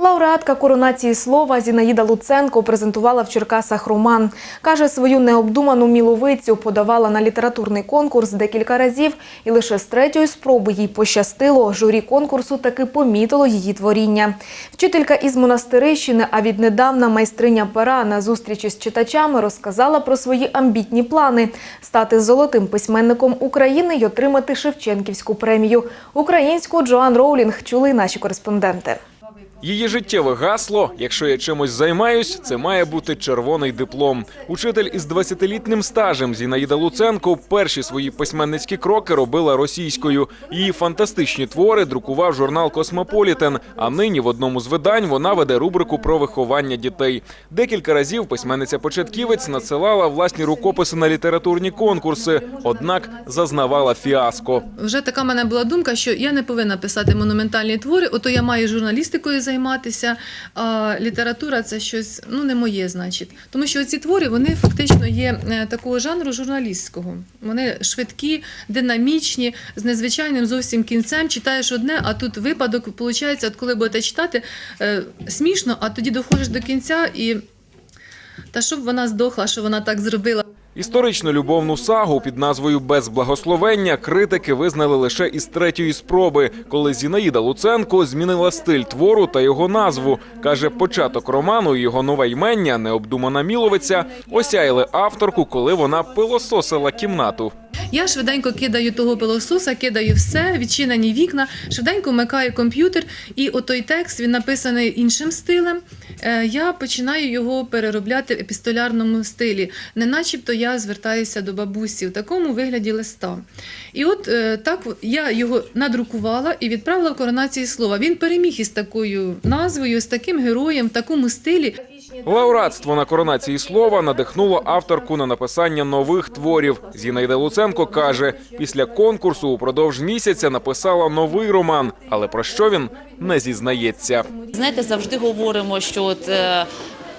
Лауреатка коронації слова Зінаїда Луценко презентувала в Черкасах роман. Каже, свою необдуману міловицю подавала на літературний конкурс декілька разів, і лише з третьої спроби їй пощастило. Журі конкурсу таки помітило її творіння. Вчителька із монастирищини, а віднедавна майстриня пера на зустрічі з читачами розказала про свої амбітні плани – стати золотим письменником України й отримати Шевченківську премію. Українську Джоан Роулінг чули наші кореспонденти. Її життєве гасло: якщо я чимось займаюсь, це має бути червоний диплом. Учитель із 20-літнім стажем Зінаїда Луценко перші свої письменницькі кроки робила російською. Її фантастичні твори друкував журнал Космополітен. А нині в одному з видань вона веде рубрику про виховання дітей. Декілька разів письменниця-початківець надсилала власні рукописи на літературні конкурси, однак зазнавала фіаско. Вже така в мене була думка, що я не повинна писати монументальні твори, ото я маю журналістикою займатися, а література це щось ну не моє, значить. Тому що ці твори вони фактично є е, такого жанру журналістського. Вони швидкі, динамічні, з незвичайним зовсім кінцем. Читаєш одне, а тут випадок виходить, от коли будете читати, е, смішно, а тоді доходиш до кінця і. Та щоб вона здохла, що вона так зробила. Історичну любовну сагу під назвою Без благословення критики визнали лише із третьої спроби, коли Зінаїда Луценко змінила стиль твору та його назву. каже, початок роману і його нове ймення, необдумана міловиця, осяяли авторку, коли вона пилососила кімнату. Я швиденько кидаю того пилососа, кидаю все, відчинені вікна, швиденько вмикаю комп'ютер, і отой текст він написаний іншим стилем. Е, Я починаю його переробляти в епістолярному стилі, не начебто я звертаюся до бабусі в такому вигляді листа. І от е, так я його надрукувала і відправила в коронації слова. Він переміг із такою назвою, з таким героєм, в такому стилі. Лауреатство на коронації слова надихнуло авторку на написання нових творів. Зінаїда Луценко каже, після конкурсу упродовж місяця написала новий роман, але про що він не зізнається. Знаєте, завжди говоримо, що от е,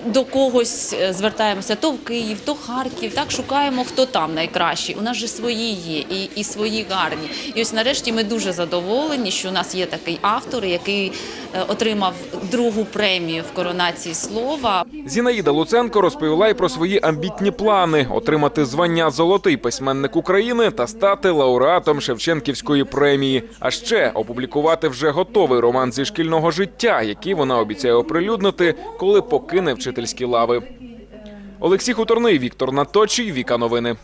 до когось е, звертаємося то в Київ, то Харків. Так шукаємо, хто там найкращий. У нас же свої є і, і свої гарні. І ось нарешті ми дуже задоволені, що у нас є такий автор, який е, отримав другу премію в коронації слова. Зінаїда Луценко розповіла й про свої амбітні плани отримати звання Золотий письменник України та стати лауреатом Шевченківської премії. А ще опублікувати вже готовий роман зі шкільного життя, який вона обіцяє оприлюднити, коли покине вчительські лави. Олексій Хуторний, Віктор Наточий, Віка Новини.